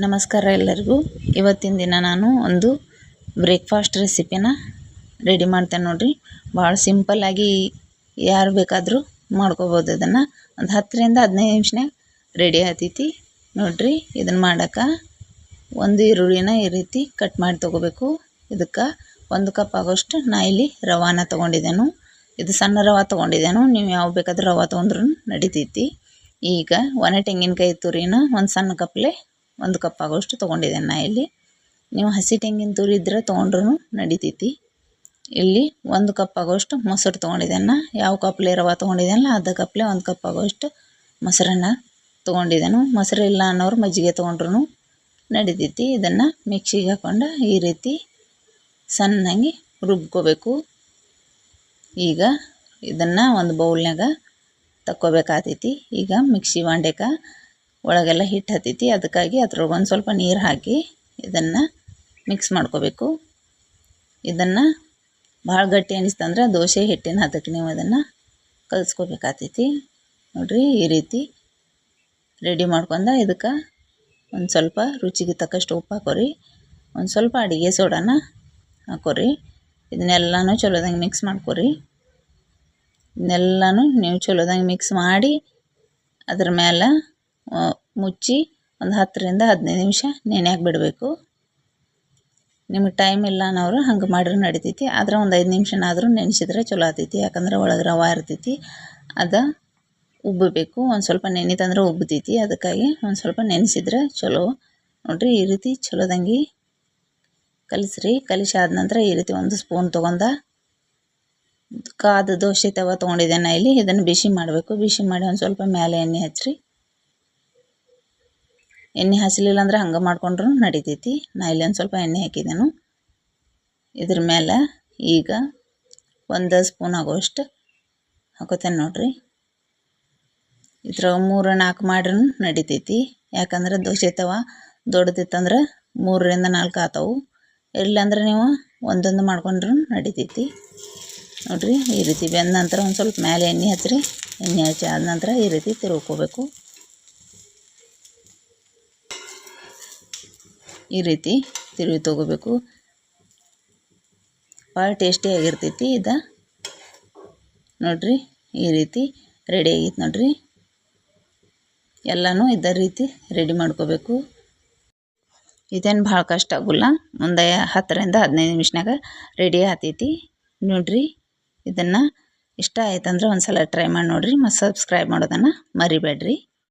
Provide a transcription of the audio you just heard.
ನಮಸ್ಕಾರ ಎಲ್ಲರಿಗೂ. ಇವತ್ತಿನ ದಿನ ನಾನು ಒಂದು ಬ್ರೇಕ್ಫಾಸ್ಟ್ ರೆಸಿಪಿನ ರೆಡಿ ಮಾಡ್ತೇನೆ ನೋಡಿರಿ. ಭಾಳ ಸಿಂಪಲ್ಲಾಗಿ ಯಾರು ಬೇಕಾದರೂ ಮಾಡ್ಕೋಬೋದು. ಅದನ್ನು ಒಂದು ಹತ್ತರಿಂದ ಹದಿನೈದು ನಿಮಿಷನೇ ರೆಡಿ ಆತೈತಿ ನೋಡಿರಿ. ಇದನ್ನು ಮಾಡೋಕೆ ಒಂದು ಈರುಳ್ಳಿನ ಈ ರೀತಿ ಕಟ್ ಮಾಡಿ ತೊಗೋಬೇಕು. ಇದಕ್ಕೆ ಒಂದು ಕಪ್ ಆಗೋಷ್ಟು ನಾ ಇಲ್ಲಿ ರವಾನ ತೊಗೊಂಡಿದ್ದೇನು. ಇದು ಸಣ್ಣ ರವೆ ತೊಗೊಂಡಿದ್ದೇನು. ನೀವು ಯಾವ ಬೇಕಾದ್ರೂ ರವೆ ತೊಗೊಂಡ್ರೂ ನಡಿತೈತಿ. ಈಗ ಒಣ ತೆಂಗಿನಕಾಯಿ ತುರಿನ ಒಂದು ಸಣ್ಣ ಕಪ್ಲೆ ಒಂದು ಕಪ್ ಆಗೋಷ್ಟು ತೊಗೊಂಡಿದ್ದೇನೆ ನಾ ಇಲ್ಲಿ. ನೀವು ಹಸಿ ತೆಂಗಿನ ತುರಿ ಇದ್ದರೆ ತೊಗೊಂಡ್ರೂ ನಡಿತೈತಿ. ಇಲ್ಲಿ ಒಂದು ಕಪ್ ಆಗೋಷ್ಟು ಮೊಸರು ತೊಗೊಂಡಿದ್ದೇನೆ ಯಾವ ಕಪ್ಲೆ ರವೆ ತೊಗೊಂಡಿದ್ದೇನಲ್ಲ ಅರ್ಧ ಕಪ್ಲೆ ಒಂದು ಕಪ್ ಆಗೋಷ್ಟು ಮೊಸರನ್ನು ತೊಗೊಂಡಿದ್ದೇನು. ಮೊಸರು ಇಲ್ಲ ಅನ್ನೋರು ಮಜ್ಜಿಗೆ ತೊಗೊಂಡ್ರು ನಡಿತೈತಿ. ಇದನ್ನು ಮಿಕ್ಸಿಗೆ ಹಾಕ್ಕೊಂಡು ಈ ರೀತಿ ಸಣ್ಣಗೆ ರುಬ್ಕೋಬೇಕು. ಈಗ ಇದನ್ನು ಒಂದು ಬೌಲ್ನಾಗ ತಕ್ಕೋಬೇಕಾಗ್ತೈತಿ ಈಗ ಮಿಕ್ಸಿ ಬಾಂಡೆಗೆ ಒಳಗೆಲ್ಲ ಹಿಟ್ಟು ಹತ್ತೈತಿ. ಅದಕ್ಕಾಗಿ ಅದ್ರೊಳಗೆ ಒಂದು ಸ್ವಲ್ಪ ನೀರು ಹಾಕಿ ಇದನ್ನು ಮಿಕ್ಸ್ ಮಾಡ್ಕೋಬೇಕು. ಇದನ್ನು ಭಾಳ ಗಟ್ಟಿ ಅನಿಸ್ತಂದ್ರೆ ದೋಸೆ ಹಿಟ್ಟಿನ ಹದಕ್ಕೆ ನೀವು ಅದನ್ನು ಕಲಿಸ್ಕೋಬೇಕಾಗ್ತೈತಿ. ನೋಡಿರಿ ಈ ರೀತಿ ರೆಡಿ ಮಾಡ್ಕೊಂಡ ಇದಕ್ಕೆ ಒಂದು ಸ್ವಲ್ಪ ರುಚಿಗೆ ತಕ್ಕಷ್ಟು ಉಪ್ಪು ಹಾಕೋರಿ. ಒಂದು ಸ್ವಲ್ಪ ಅಡುಗೆ ಸೋಡಾನ ಹಾಕೋರಿ. ಇದನ್ನೆಲ್ಲನೂ ಚಲೋದಂಗೆ ಮಿಕ್ಸ್ ಮಾಡ್ಕೊರಿ. ಇದನ್ನೆಲ್ಲನೂ ನೀವು ಚಲೋದಂಗೆ ಮಿಕ್ಸ್ ಮಾಡಿ ಅದ್ರ ಮೇಲೆ ಮುಚ್ಚಿ ಒಂದು ಹತ್ತರಿಂದ ಹದಿನೈದು ನಿಮಿಷ ನೆನೆಯಾಕೆ ಬಿಡಬೇಕು. ನಿಮಗೆ ಟೈಮ್ ಇಲ್ಲ ಅನ್ನೋರು ಹಂಗೆ ಮಾಡಿದ್ರೆ ನಡಿತೈತಿ. ಆದ್ರೆ ಒಂದು ಐದು ನಿಮಿಷನಾದರೂ ನೆನೆಸಿದ್ರೆ ಚಲೋ ಆಗ್ತೈತಿ ಯಾಕಂದ್ರೆ ಒಳಗೆ ರವೆ ಇರ್ತೈತಿ. ಅದು ಉಬ್ಬಬೇಕು. ಒಂದು ಸ್ವಲ್ಪ ನೆನಿತಂದ್ರೆ ಉಬ್ಬತೈತಿ. ಅದಕ್ಕಾಗಿ ಒಂದು ಸ್ವಲ್ಪ ನೆನೆಸಿದ್ರೆ ಚಲೋ. ನೋಡಿರಿ, ಈ ರೀತಿ ಚಲೋದಂಗೆ ಕಲಿಸ್ರಿ. ಕಲಿಸಿ ಆದ ನಂತರ ಈ ರೀತಿ ಒಂದು ಸ್ಪೂನ್ ತೊಗೊಂಡ ಕಾದ ದೋಸೆ ತವ ತೊಗೊಂಡಿದ್ದೆ ನಾ ಇಲ್ಲಿ. ಇದನ್ನು ಬಿಸಿ ಮಾಡಬೇಕು. ಬಿಸಿ ಮಾಡಿ ಒಂದು ಸ್ವಲ್ಪ ಮೇಲೆ ಎಣ್ಣೆ ಹಚ್ಚಿರಿ ಎಣ್ಣೆ ಹಚ್ಚಲಿಲ್ಲ ಅಂದ್ರೆ ಹಂಗೆ ಮಾಡ್ಕೊಂಡ್ರೂ ನಡಿತೈತಿ. ನಾ ಇಲ್ಲಿ ಒಂದು ಸ್ವಲ್ಪ ಎಣ್ಣೆ ಹಾಕಿದೆನು. ಇದ್ರ ಮೇಲೆ ಈಗ ಒಂದು ಸ್ಪೂನ್ ಆಗೋಷ್ಟು ಹಾಕೋತೇನೆ ನೋಡ್ರಿ. ಇದ್ರ ಮೂರು ನಾಲ್ಕು ಮಾಡ್ರೂ ನಡಿತೈತಿ. ಯಾಕಂದ್ರೆ ದೋಸೆ ತವ ದೊಡ್ಡದಿತ್ತಂದ್ರೆ ಮೂರರಿಂದ ನಾಲ್ಕು ಆತವು. ಇಲ್ಲಂದ್ರೆ ನೀವು ಒಂದೊಂದು ಮಾಡ್ಕೊಂಡ್ರೂ ನಡಿತೈತಿ. ನೋಡಿರಿ ಈ ರೀತಿ ಬೆಂದ ನಂತರ ಒಂದು ಸ್ವಲ್ಪ ಮೇಲೆ ಎಣ್ಣೆ ಹಚ್ಚಿರಿ ಎಣ್ಣೆ ಹಚ್ಚಿ ಆದ ನಂತರ ಈ ರೀತಿ ತಿರುಗ್ಕೋಬೇಕು ಈ ರೀತಿ ತಿರುವಿ ತೊಗೋಬೇಕು. ಭಾಳ ಟೇಸ್ಟಿಯಾಗಿರ್ತೈತಿ ಇದು. ನೋಡ್ರಿ, ಈ ರೀತಿ ರೆಡಿ ಆಗೈತೆ ನೋಡ್ರಿ. ಎಲ್ಲನೂ ಇದೇ ರೀತಿ ರೆಡಿ ಮಾಡ್ಕೋಬೇಕು. ಇದೇನು ಭಾಳ ಕಷ್ಟ ಆಗೋಲ್ಲ. ಮುಂದೆ ಹತ್ತರಿಂದ ಹದಿನೈದು ನಿಮಿಷನಾಗ ರೆಡಿ ಆಗ್ತೈತಿ. ನೋಡ್ರಿ, ಇದನ್ನು ಇಷ್ಟ ಆಯ್ತಂದ್ರೆ ಒಂದು ಸಲ ಟ್ರೈ ಮಾಡಿ ನೋಡಿರಿ ಮತ್ತು ಸಬ್ಸ್ಕ್ರೈಬ್ ಮಾಡೋದನ್ನು ಮರಿಬೇಡ್ರಿ.